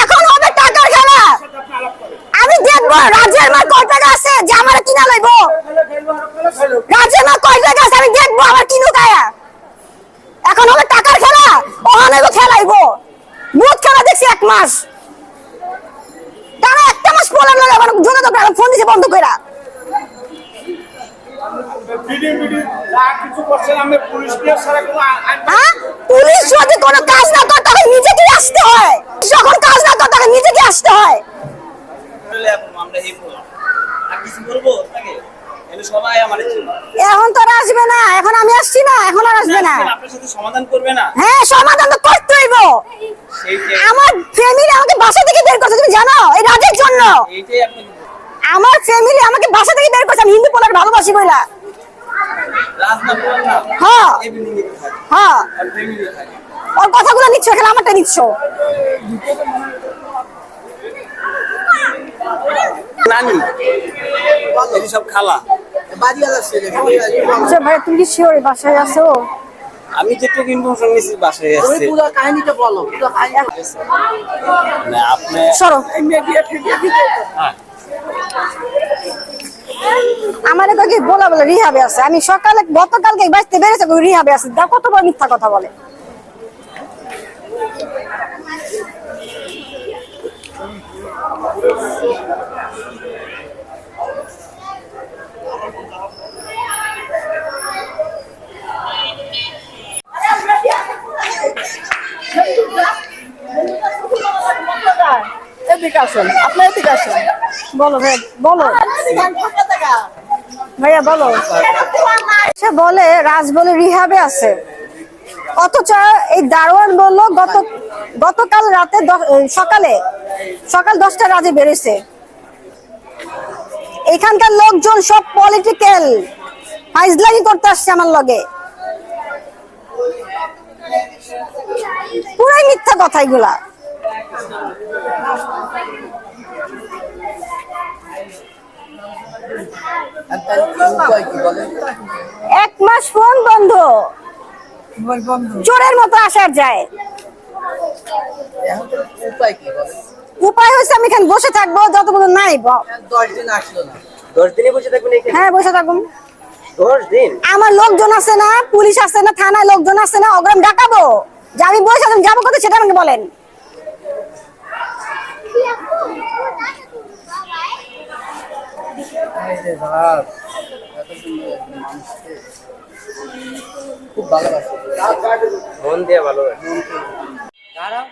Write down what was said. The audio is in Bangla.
এখন হবে টাকার খেলা। আমি দেখব রাজ্যের মা কয় টাকা আছে যে আমার কিনা লইবো। রাজ্যের মা কয় টাকা আছে আমি দেখব আমার কিনু গায়া এখন হবে টাকার খেলা ওখানে তো খেলাইবো। বুথ খেলা দেখছি এক মাস। তারা একটা মাস পরে লাগে আমার যোগাযোগ রাখলাম ফোন দিছে বন্ধ করে পুলিশ হ্যাঁ? পুলিশ যদি কোনো কাজ না করে তখন নিজেকে আসতে হয়। যখন কাজ না করে তখন নিজেকে আসতে হয়। এখন তো আসবে না। এখন আমি আসছি না এখন আর আসবে না। সমাধান করবে না? হ্যাঁ সমাধান তো করতে হইব। আমার ফ্যামিলি আমাকে বাসা থেকে বের করছে তুমি জানো? এই রাজের জন্য। আমার ফ্যামিলি আমাকে বাসা থেকে বের করছে আমি হিন্দু পোলার ভালোবাসি বইলা। হ্যাঁ। হ্যাঁ। ওর কথাগুলো নিচ্ছ এখানে আমারটা নিচ্ছ। নানি। সব খালা। আচ্ছা ভাই তুমি কি শিওর বাসায় আছো? আমি যেটুকু ইনফরমেশন নিয়েছি বাসায় আসছে পুরো কাহিনীটা বলো পুরো কাহিনী না আপনি সরো। হ্যাঁ। আমার তো কি বলা বলে রিহাবে আছে। আমি সকালে গতকালকে বাঁচতে বেড়েছে রিহাবে আছে। দেখো কত বড় মিথ্যা কথা বলে। ভাইয়া বলো বলে। রাজ বলে। রিহাবে আছে। অথচ এই দারোয়ান বলল, গত, গতকাল রাতে সকালে, সকাল দশটা রাজে বেড়েছে এখানকার লোকজন সব পলিটিক্যাল ফাইজলামি করতে আসছে আমার লগে। পুরাই মিথ্যা কথা এগুলা উপায় কি বলেন এক মাস ফোন বন্ধ। চোরের মতো আসার যায়। উপায় কি বলেন? উপায় হচ্ছে আমি এখানে বসে থাকব যতগুলো নাই দশ দিন আসলো না। দশ দিনে বসে থাকবেন হ্যাঁ বসে থাকুন আমার লোকজন আছে না পুলিশ আছে না থানায় লোকজন আছে না অগ্রাম ডাকাবো। যে আমি বসে থাকুন যাব কোথায় সেটা আমাকে বলেন। খুব ভালোবাসে। মন দিয়ে ভালোবাসে। দাঁড়াও।